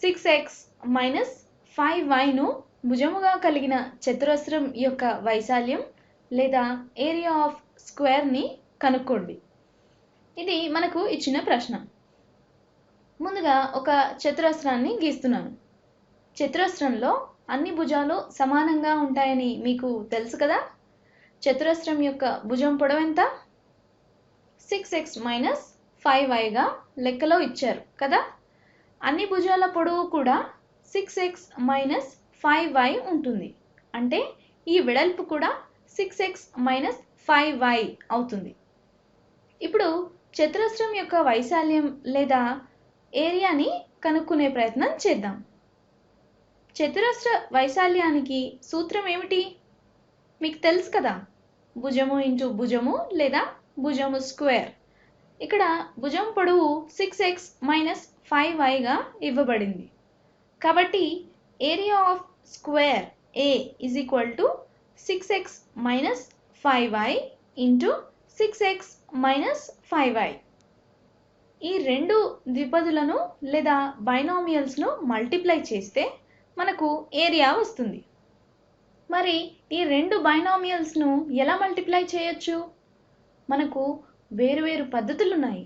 Six X minus five వైను భుజముగా కలిగిన చతురస్రం యొక్క వైశాల్యం లేదా ఏరియా ఆఫ్ స్క్వేర్ని కనుక్కోండి. ఇది మనకు ఇచ్చిన ప్రశ్న. ముందుగా ఒక చతురస్రాన్ని గీస్తున్నాను. చతురస్రంలో అన్ని భుజాలు సమానంగా ఉంటాయని మీకు తెలుసు కదా? చతురస్రం యొక్క భుజం పొడవు ఎంత? సిక్స్ ఎక్స్ మైనస్ ఫైవ్ వైగా లెక్కలో ఇచ్చారు కదా? అన్ని భుజాల పొడవు కూడా six x minus five y ఉంటుంది. అంటే ఈ వెడల్పు కూడా six x minus five y అవుతుంది. ఇప్పుడు చతురస్రం యొక్క వైశాల్యం లేదా ఏరియాని కనుక్కునే ప్రయత్నం చేద్దాం. చతురస్ర వైశాల్యానికి సూత్రం ఏమిటి? మీకు తెలుసు కదా భుజము ఇంటూ భుజము లేదా భుజము స్క్వేర్. ఇక్కడ భుజం పొడవు సిక్స్ ఎక్స్ మైనస్ ఫైవ్ వైగా ఇవ్వబడింది. కాబట్టి area of square A is equal to six x minus five y into six x minus five y ఈ రెండు ద్విపదులను లేదా బైనామియల్స్ను మల్టిప్లై చేస్తే మనకు ఏరియా వస్తుంది. మరి ఈ రెండు బైనామియల్స్ను ఎలా మల్టిప్లై చేయొచ్చు? మనకు వేరువేరు పద్ధతులు ఉన్నాయి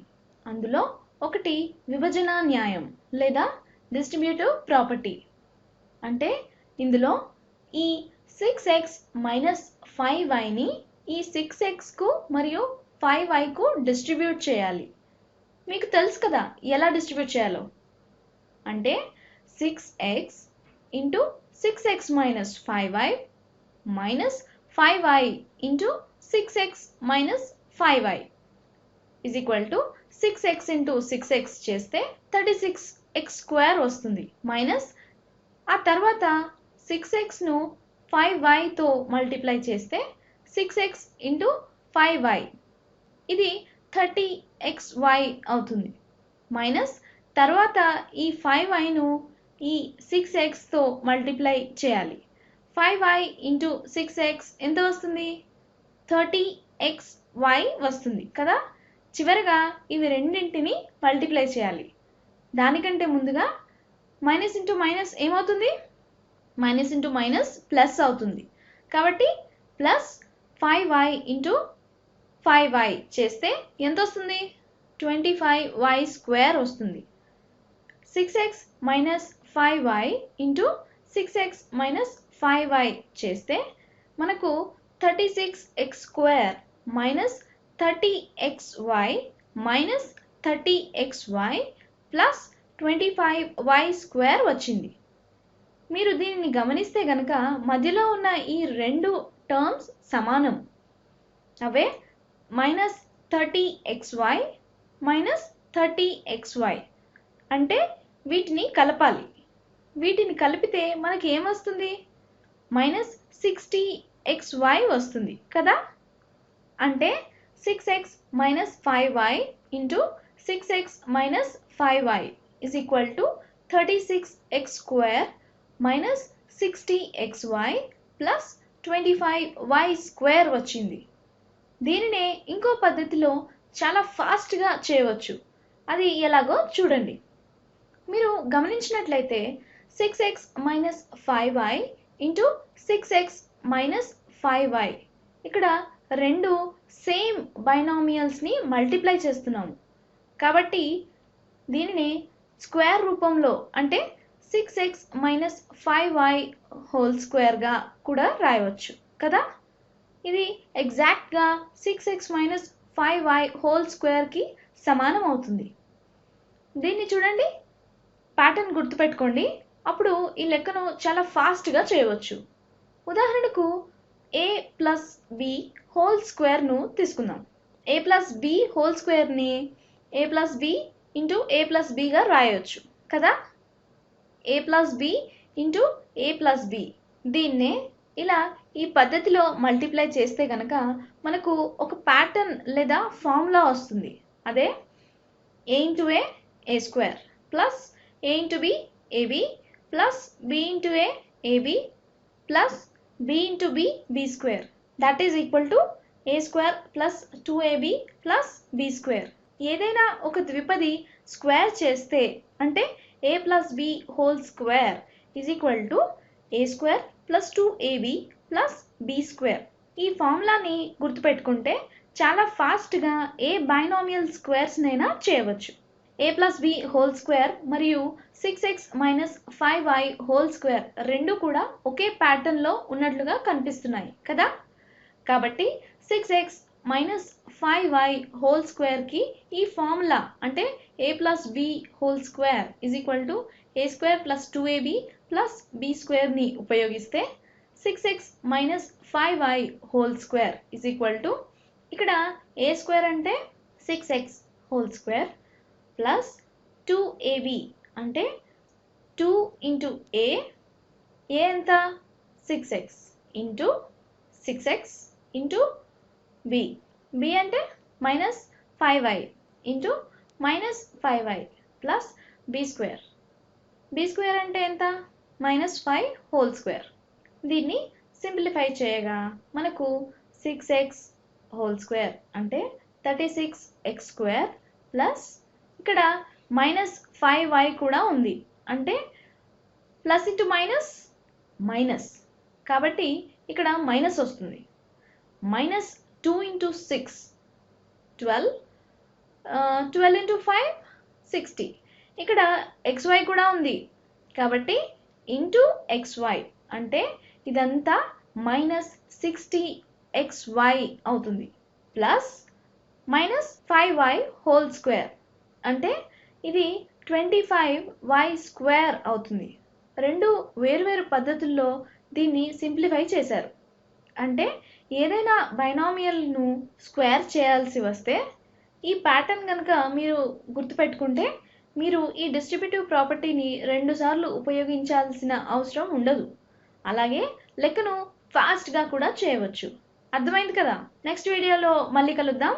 అందులో ఒకటి విభజన న్యాయం లేదా డిస్ట్రిబ్యూటివ్ ప్రాపర్టీ అంటే ఇందులో ఈ సిక్స్ ఎక్స్ మైనస్ ఫైవ్ వైని ఈ సిక్స్ ఎక్స్కు మరియు ఫైవ్ వైకు డిస్ట్రిబ్యూట్ చేయాలి. మీకు తెలుసు కదా ఎలా డిస్ట్రిబ్యూట్ చేయాలో? అంటే six x into six x minus five y minus five y into six x minus five y is equal to six x into six x చేస్తే థర్టీ సిక్స్ ఎక్స్ స్క్వేర్ వస్తుంది. Minus ఆ తర్వాత six ఎక్స్ను five వైతో multiply చేస్తే six x into five y ఇది thirty X why అవుతుంది. Minus తర్వాత ఈ ఫైవ్ వైను ఈ సిక్స్ ఎక్స్తో మల్టిప్లై చేయాలి. Five y into six x ఎంత వస్తుంది? థర్టీ ఎక్స్ వై వస్తుంది కదా? చివరగా ఇవి రెండింటిని మల్టిప్లై చేయాలి. దానికంటే ముందుగా మైనస్ ఇంటూ మైనస్ ఏమవుతుంది? మైనస్ ఇంటూ మైనస్ ప్లస్ అవుతుంది. కాబట్టి plus five y into five y చేస్తే ఎంత వస్తుంది? ట్వంటీ ఫైవ్ వై స్క్వేర్ వస్తుంది. Six x minus five y into six x minus five y చేస్తే మనకు thirty six x square minus thirty x y minus thirty x y plus twenty five y square వచ్చింది. మీరు దీనిని గమనిస్తే గనక మధ్యలో ఉన్న ఈ రెండు టర్మ్స్ సమానం. అవే minus thirty x y minus thirty x y అంటే వీటిని కలపాలి. వీటిని కలిపితే మనకి ఏమొస్తుంది మైనస్ సిక్స్టీ ఎక్స్ వై వస్తుంది కదా? అంటే six x minus five y into six x minus five y is equal to thirty six x square minus sixty x y plus twenty five y square వచ్చింది. దీనినే ఇంకో పద్ధతిలో చాలా ఫాస్ట్గా చేయవచ్చు. అది ఎలాగో చూడండి. మీరు గమనించినట్లయితే six x minus five y into six x minus five y ఇక్కడ రెండు సేమ్ బైనామియల్స్ని మల్టిప్లై చేస్తున్నాము. కాబట్టి దీనిని స్క్వేర్ రూపంలో అంటే six x minus five y whole స్క్వేర్గా కూడా రాయవచ్చు కదా? ఇది ఎగ్జాక్ట్గా six x minus five y whole స్క్వేర్కి సమానం అవుతుంది. దీన్ని చూడండి. ప్యాటర్న్ గుర్తుపెట్టుకోండి. అప్పుడు ఈ లెక్కను చాలా ఫాస్ట్గా చేయవచ్చు. ఉదాహరణకు ఏ ప్లస్ బి హోల్ స్క్వేర్ను తీసుకుందాం. ఏ plus B whole స్క్వేర్ని A plus B into A plus బిగా రాయవచ్చు కదా? A plus B into A plus B దీన్నే ఇలా ఈ పద్ధతిలో మల్టిప్లై చేస్తే కనుక మనకు ఒక ప్యాటర్న్ లేదా ఫార్ములా వస్తుంది. అదే A into A A square plus A into B A B plus B into A A B plus B into b, b square That is equal to A square plus two plus plus square. Square ఏదైనా ఒక ద్విపది square చేస్తే అంటే A plus B whole square is equal to A square plus two A B plus B square ఈ ఫార్ములాని గుర్తుపెట్టుకుంటే చాలా ఫాస్ట్గా ఏ బైనామియల్ స్క్వేర్స్నైనా చేయవచ్చు. A plus B whole square మరియు six x minus five y whole square రెండు కూడా ఒకే ప్యాటర్న్లో ఉన్నట్లుగా కనిపిస్తున్నాయి కదా? కాబట్టి six x minus five y whole స్క్వేర్కి ఈ ఫార్ములా అంటే A plus B whole square is equal to A square plus two A B plus B స్క్వేర్ని ఉపయోగిస్తే six x minus five y whole square is equal to ఇక్కడ ఏ square అంటే six x whole square plus two A B అంటే two into ఏ ఏ ఎంత? Six x into six x into B. B అంటే minus five y into minus five y plus B square. B square అంటే ఎంత? Minus five whole square. దీన్ని simplify చేయగా మనకు six x whole square అంటే thirty six x square plus ఇక్కడ minus five y కూడా ఉంది. అంటే ప్లస్ ఇంటూ మైనస్ మైనస్ కాబట్టి ఇక్కడ మైనస్ వస్తుంది. Minus two into six twelve twelve into five sixty ఇక్కడ ఎక్స్వై కూడా ఉంది. కాబట్టి ఇంటూ ఎక్స్వై అంటే ఇదంతా మైనస్ సిక్స్టీ ఎక్స్వై అవుతుంది. Plus minus five y whole square అంటే ఇది ట్వంటీ ఫైవ్ వై స్క్వేర్ అవుతుంది. రెండు వేరువేరు పద్ధతుల్లో దీన్ని సింప్లిఫై చేశారు. అంటే ఏదైనా బైనామియల్ను స్క్వేర్ చేయాల్సి వస్తే ఈ ప్యాటర్న్ కనుక మీరు గుర్తుపెట్టుకుంటే మీరు ఈ డిస్ట్రిబ్యూటివ్ ప్రాపర్టీని రెండుసార్లు ఉపయోగించాల్సిన అవసరం ఉండదు. అలాగే లెక్కను ఫాస్ట్గా కూడా చేయవచ్చు. అర్థమైంది కదా? నెక్స్ట్ వీడియోలో మళ్ళీ కలుద్దాం.